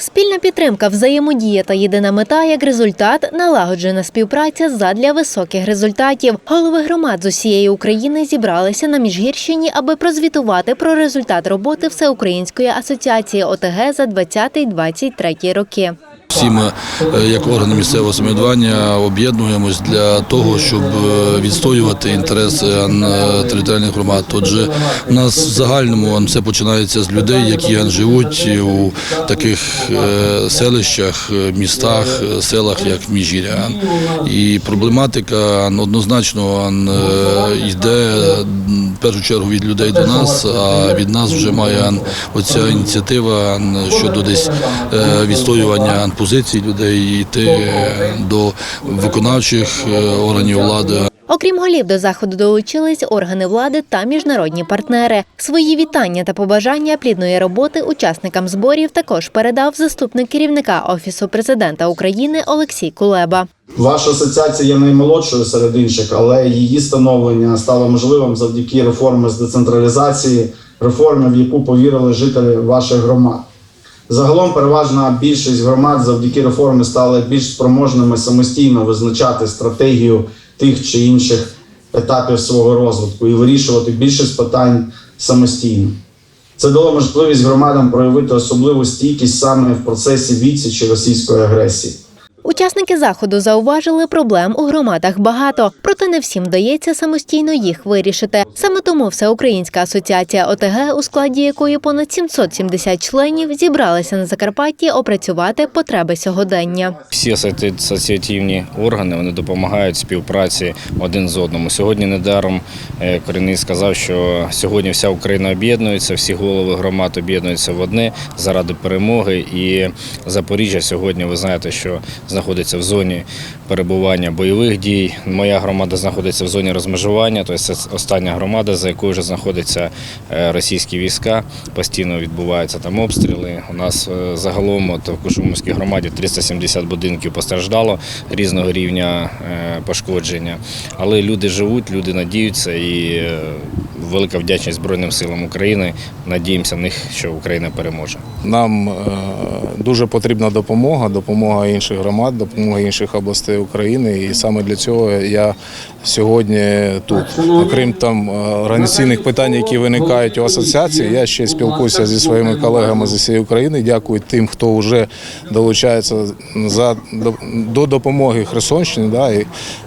Спільна підтримка, взаємодія та єдина мета як результат налагоджена співпраця задля високих результатів. Голови громад з усієї України зібралися на Міжгірщині, аби прозвітувати про результат роботи Всеукраїнської асоціації ОТГ за 20-23 роки. Всі ми, е, як органи місцевого самоврядування, об'єднуємось для того, щоб е, відстоювати інтереси територіальних громад. Отже, у нас в загальному все починається з людей, які живуть у таких е, селищах, містах, селах, як Міжгір'я. Ан. І проблематика однозначно йде в першу чергу від людей до нас, а від нас вже має оця ініціатива щодо десь відстоювання ан, позицій людей йти до виконавчих е, органів влади. Окрім голів до заходу долучились органи влади та міжнародні партнери. Свої вітання та побажання плідної роботи учасникам зборів також передав заступник керівника офісу президента України Олексій Кулеба. Ваша асоціація є наймолодшою серед інших, але її становлення стало можливим завдяки реформи з децентралізації, реформи, в яку повірили жителі ваших громад. Загалом переважна більшість громад завдяки реформі стали більш спроможними самостійно визначати стратегію тих чи інших етапів свого розвитку і вирішувати більшість питань самостійно. Це дало можливість громадам проявити особливу стійкість саме в процесі відсічі російської агресії. Учасники заходу зауважили, проблем у громадах багато, проте не всім вдається самостійно їх вирішити. Саме тому Всеукраїнська асоціація ОТГ, у складі якої понад 770 членів, зібралася на Закарпатті опрацювати потреби сьогодення. Всі асоці- асоціативні органи вони допомагають співпраці один з одному. Сьогодні недаром е, корінний сказав, що сьогодні вся Україна об'єднується, всі голови громад об'єднуються в одне заради перемоги. І Запоріжжя сьогодні, ви знаєте, що знаходиться в зоні перебування бойових дій. Моя громада знаходиться в зоні розмежування, тобто це остання громада, за якою вже знаходяться е, російські війська. Постійно відбуваються там обстріли. У нас е, загалом от, в Кушумівській громаді 370 будинків постраждало різного рівня е, пошкодження. Але люди живуть, люди надіються і велика вдячність Збройним силам України. Надіємося в них, що Україна переможе. Нам дуже потрібна допомога, допомога інших громад, допомога інших областей України. І саме для цього я сьогодні тут. Окрім там е, організаційних питань, які виникають у асоціації, я ще спілкуюся зі своїми колегами з усієї України. Дякую тим, хто вже долучається за до- до допомоги Херсонщині. Да, і,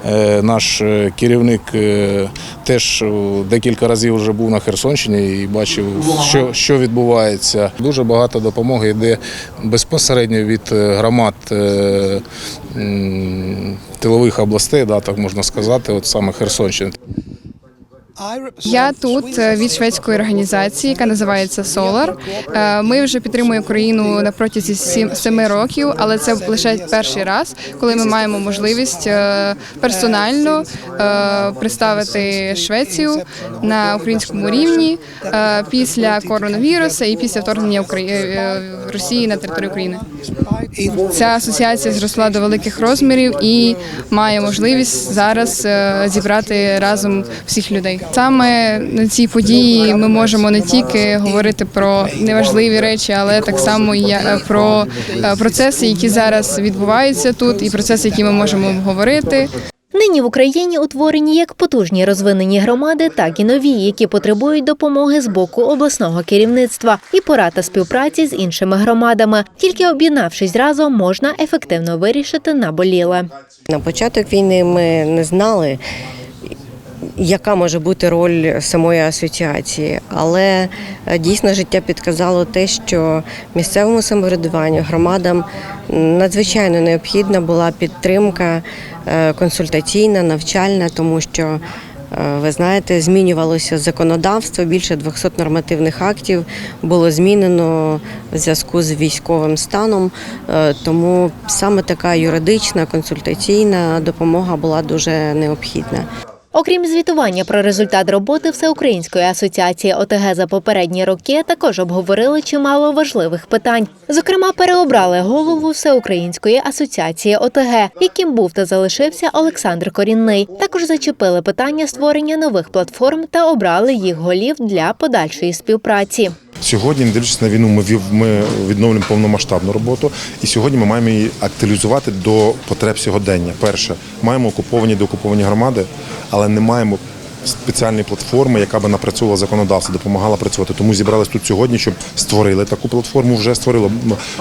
е, наш е, керівник е, теж декілька разів вже був на Херсонщині і бачив, що, що відбувається. Дуже багато допомоги йде безпосередньо від е, громад тилових областей, да, так можна сказати, от саме Херсонщини. Я тут е, від шведської організації, яка називається Solar. Е, Ми вже підтримуємо Україну на протязі семи років, але це лише перший раз, коли ми маємо можливість е, персонально е, представити Швецію на українському рівні е, після коронавірусу і після вторгнення е, Росії на територію України. Ця асоціація зросла до великих розмірів і має можливість зараз е, зібрати разом всіх людей. Саме на цій події ми можемо не тільки говорити про неважливі речі, але так само і про е, процеси, які зараз відбуваються тут, і процеси, які ми можемо обговорити. Нині в Україні утворені як потужні розвинені громади, так і нові, які потребують допомоги з боку обласного керівництва і порад та співпраці з іншими громадами. Тільки об'єднавшись разом, можна ефективно вирішити наболіле. На початок війни ми не знали, яка може бути роль самої асоціації, але е, дійсно життя підказало те, що місцевому самоврядуванню громадам надзвичайно необхідна була підтримка е, консультаційна, навчальна, тому що. е, Ви знаєте, змінювалося законодавство. Більше 200 нормативних актів було змінено в зв'язку з військовим станом. Тому саме така юридична консультаційна допомога була дуже необхідна. Окрім звітування про результат роботи Всеукраїнської асоціації ОТГ за попередні роки, також обговорили чимало важливих питань. Зокрема, переобрали голову Всеукраїнської асоціації ОТГ, яким був та залишився Олександр Корінний. Також зачепили питання створення нових платформ та обрали їх голів для подальшої співпраці. Сьогодні, не дивлячись на війну, ми відновлюємо повномасштабну роботу, і сьогодні ми маємо її актуалізувати до потреб сьогодення. Перше, маємо окуповані деокуповані громади, але не маємо спеціальної платформи, яка би напрацьовувала законодавство, допомагала працювати. Тому зібрались тут сьогодні, щоб створили таку платформу, вже створили,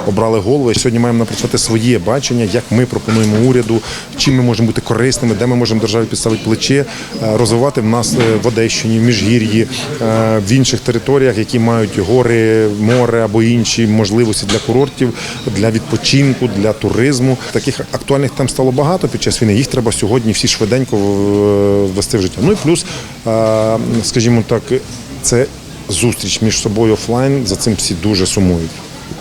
обрали голови. Сьогодні маємо напрацювати своє бачення, як ми пропонуємо уряду, чим ми можемо бути корисними, де ми можемо державі підставити плече, е, розвивати в нас е, в Одещині, в Міжгір'ї, е, в інших територіях, які мають гори, море або інші можливості для курортів, для відпочинку, для туризму. Таких актуальних тем стало багато під час війни. Їх треба сьогодні всі швиденько ввести в життя. Ну і плюс, скажімо так, це зустріч між собою офлайн. За цим всі дуже сумують.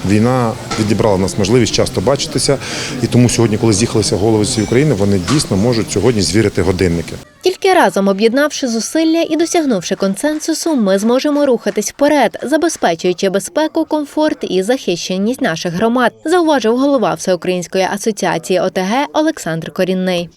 Війна відібрала нас можливість часто бачитися, і тому сьогодні, коли з'їхалися голови з України, вони дійсно можуть сьогодні звірити годинники. Тільки разом об'єднавши зусилля і досягнувши консенсусу, ми зможемо рухатись вперед, забезпечуючи безпеку, комфорт і захищеність наших громад, зауважив голова Всеукраїнської асоціації ОТГ Олександр Корінний.